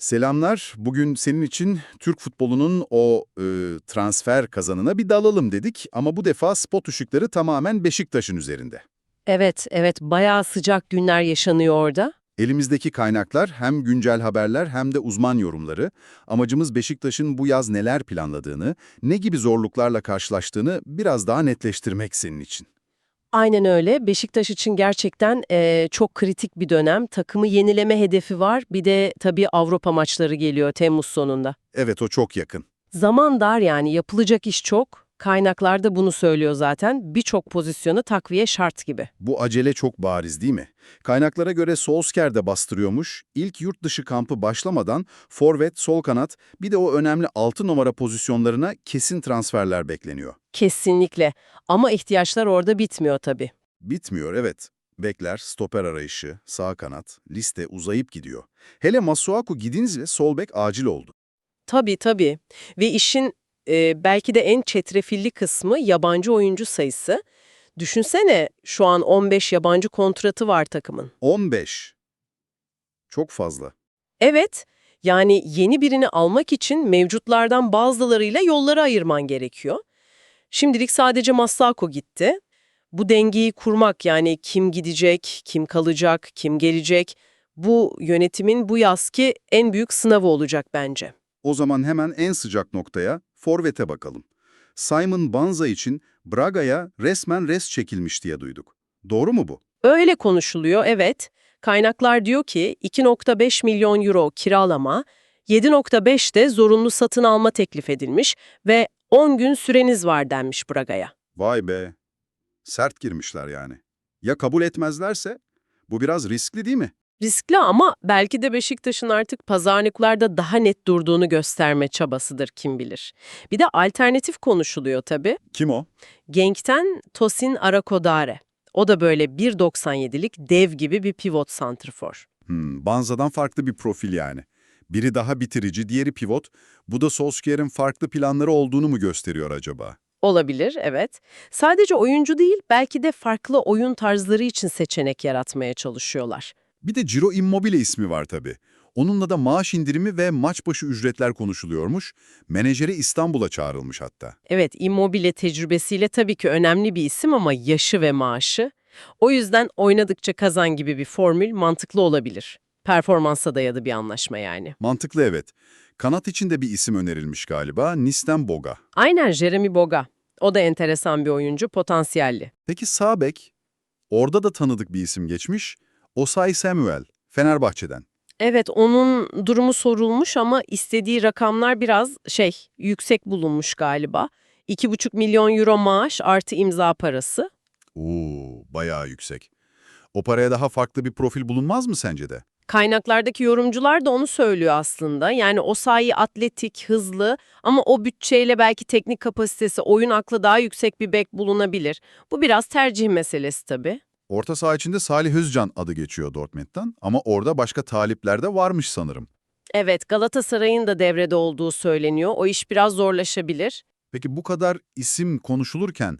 Selamlar. Bugün senin için Türk futbolunun o e, transfer kazanına bir dalalım dedik ama bu defa spot ışıkları tamamen Beşiktaş'ın üzerinde. Evet, evet bayağı sıcak günler yaşanıyor orada. Elimizdeki kaynaklar hem güncel haberler hem de uzman yorumları. Amacımız Beşiktaş'ın bu yaz neler planladığını, ne gibi zorluklarla karşılaştığını biraz daha netleştirmek senin için. Aynen öyle. Beşiktaş için gerçekten eee, çok kritik bir dönem. Takımı yenileme hedefi var. Bir de tabii Avrupa maçları geliyor Temmuz sonunda. Evet o çok yakın. Zaman dar yani yapılacak iş çok. Kaynaklar da bunu söylüyor zaten. Birçok pozisyonu takviye şart gibi. Bu acele çok bariz değil mi? Kaynaklara göre Solskjaer de bastırıyormuş. İlk yurt dışı kampı başlamadan forvet, sol kanat bir de o önemli 6 numara pozisyonlarına kesin transferler bekleniyor. Kesinlikle. Ama ihtiyaçlar orada bitmiyor tabii. Bitmiyor evet. Bekler, stoper arayışı, sağ kanat, liste uzayıp gidiyor. Hele Masuaku gidince sol bek acil oldu. Tabii tabii. Ve işin e, belki de en çetrefilli kısmı yabancı oyuncu sayısı. Düşünsene şu an 15 yabancı kontratı var takımın. 15. Çok fazla. Evet, yani yeni birini almak için mevcutlardan bazılarıyla yolları ayırman gerekiyor. Şimdilik sadece Masako gitti. Bu dengeyi kurmak yani kim gidecek, kim kalacak, kim gelecek bu yönetimin bu yazki en büyük sınavı olacak bence. O zaman hemen en sıcak noktaya, forvete bakalım. Simon Banza için Braga'ya resmen res çekilmiş diye duyduk. Doğru mu bu? Öyle konuşuluyor, evet. Kaynaklar diyor ki 2.5 milyon euro kiralama, 7.5 de zorunlu satın alma teklif edilmiş ve 10 gün süreniz var denmiş Braga'ya. Vay be. Sert girmişler yani. Ya kabul etmezlerse? Bu biraz riskli değil mi? Riskli ama belki de Beşiktaş'ın artık pazarlıklarda daha net durduğunu gösterme çabasıdır kim bilir. Bir de alternatif konuşuluyor tabii. Kim o? Genk'ten Tosin Arakodare. O da böyle 1.97'lik dev gibi bir pivot santrfor. Hmm, Banza'dan farklı bir profil yani. Biri daha bitirici, diğeri pivot. Bu da Solskjaer'in farklı planları olduğunu mu gösteriyor acaba? Olabilir, evet. Sadece oyuncu değil, belki de farklı oyun tarzları için seçenek yaratmaya çalışıyorlar. Bir de Ciro Immobile ismi var tabii. Onunla da maaş indirimi ve maç başı ücretler konuşuluyormuş. Menajeri İstanbul'a çağrılmış hatta. Evet, Immobile tecrübesiyle tabii ki önemli bir isim ama yaşı ve maaşı. O yüzden oynadıkça kazan gibi bir formül mantıklı olabilir. Performansa dayalı bir anlaşma yani. Mantıklı evet. Kanat için de bir isim önerilmiş galiba, Nisten Boga. Aynen Jeremy Boga. O da enteresan bir oyuncu, potansiyelli. Peki sağ bek? Orada da tanıdık bir isim geçmiş. Osay Samuel, Fenerbahçe'den. Evet, onun durumu sorulmuş ama istediği rakamlar biraz şey, yüksek bulunmuş galiba. 2,5 milyon euro maaş artı imza parası. Oo, bayağı yüksek. O paraya daha farklı bir profil bulunmaz mı sence de? Kaynaklardaki yorumcular da onu söylüyor aslında. Yani o sayı atletik, hızlı ama o bütçeyle belki teknik kapasitesi, oyun aklı daha yüksek bir bek bulunabilir. Bu biraz tercih meselesi tabii. Orta saha içinde Salih Özcan adı geçiyor Dortmund'dan ama orada başka talipler de varmış sanırım. Evet, Galatasaray'ın da devrede olduğu söyleniyor. O iş biraz zorlaşabilir. Peki bu kadar isim konuşulurken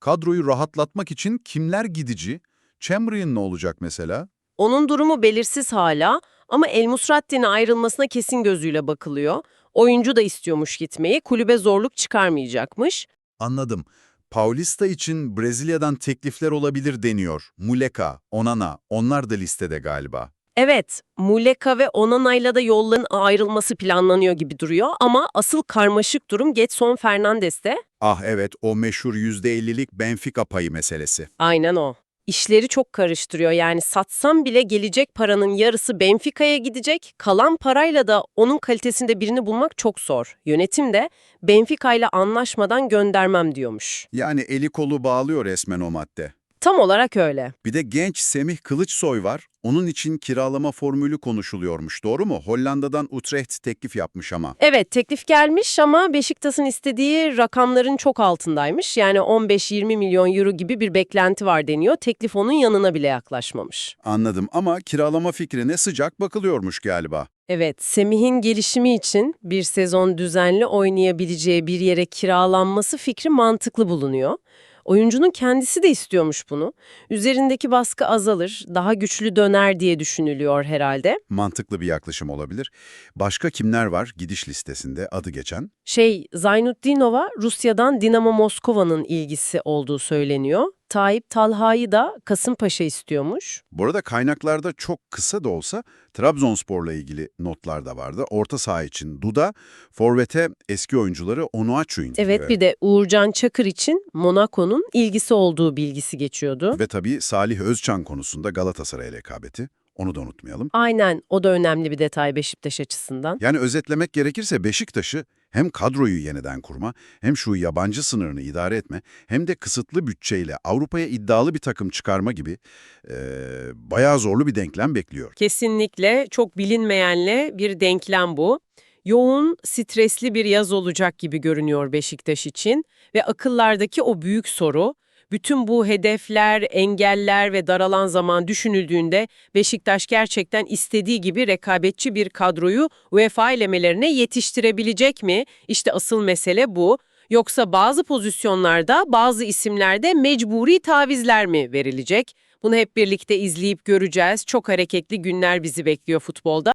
kadroyu rahatlatmak için kimler gidici? Chamberlain ne olacak mesela? Onun durumu belirsiz hala ama El Musratti'nin ayrılmasına kesin gözüyle bakılıyor. Oyuncu da istiyormuş gitmeyi, kulübe zorluk çıkarmayacakmış. Anladım. Paulista için Brezilya'dan teklifler olabilir deniyor. Muleka, Onana, onlar da listede galiba. Evet, Muleka ve Onana'yla da yolların ayrılması planlanıyor gibi duruyor ama asıl karmaşık durum Getson Fernandes'te. Ah evet, o meşhur %50'lik Benfica payı meselesi. Aynen o. İşleri çok karıştırıyor yani satsam bile gelecek paranın yarısı Benfica'ya gidecek, kalan parayla da onun kalitesinde birini bulmak çok zor. Yönetim de Benfica ile anlaşmadan göndermem diyormuş. Yani eli kolu bağlıyor resmen o madde. Tam olarak öyle. Bir de genç Semih Kılıçsoy var. Onun için kiralama formülü konuşuluyormuş, doğru mu? Hollanda'dan Utrecht teklif yapmış ama. Evet teklif gelmiş ama Beşiktaş'ın istediği rakamların çok altındaymış. Yani 15-20 milyon euro gibi bir beklenti var deniyor. Teklif onun yanına bile yaklaşmamış. Anladım ama kiralama fikrine sıcak bakılıyormuş galiba. Evet, Semih'in gelişimi için bir sezon düzenli oynayabileceği bir yere kiralanması fikri mantıklı bulunuyor. Oyuncunun kendisi de istiyormuş bunu. Üzerindeki baskı azalır, daha güçlü döner diye düşünülüyor herhalde. Mantıklı bir yaklaşım olabilir. Başka kimler var gidiş listesinde adı geçen? Şey, Zaynutdinova Rusya'dan Dinamo Moskova'nın ilgisi olduğu söyleniyor. Tayyip Talha'yı da Kasımpaşa istiyormuş. Bu arada kaynaklarda çok kısa da olsa Trabzonspor'la ilgili notlar da vardı. Orta saha için Duda, Forvet'e eski oyuncuları Onuachu indiriyor. Evet bir de Uğurcan Çakır için Monaco'nun ilgisi olduğu bilgisi geçiyordu. Ve tabii Salih Özçan konusunda Galatasaray rekabeti. Onu da unutmayalım. Aynen o da önemli bir detay Beşiktaş açısından. Yani özetlemek gerekirse Beşiktaş'ı hem kadroyu yeniden kurma, hem şu yabancı sınırını idare etme, hem de kısıtlı bütçeyle Avrupa'ya iddialı bir takım çıkarma gibi eee, bayağı zorlu bir denklem bekliyor. Kesinlikle çok bilinmeyenle bir denklem bu. Yoğun, stresli bir yaz olacak gibi görünüyor Beşiktaş için ve akıllardaki o büyük soru, bütün bu hedefler, engeller ve daralan zaman düşünüldüğünde Beşiktaş gerçekten istediği gibi rekabetçi bir kadroyu UEFA elemelerine yetiştirebilecek mi? İşte asıl mesele bu. Yoksa bazı pozisyonlarda, bazı isimlerde mecburi tavizler mi verilecek? Bunu hep birlikte izleyip göreceğiz. Çok hareketli günler bizi bekliyor futbolda.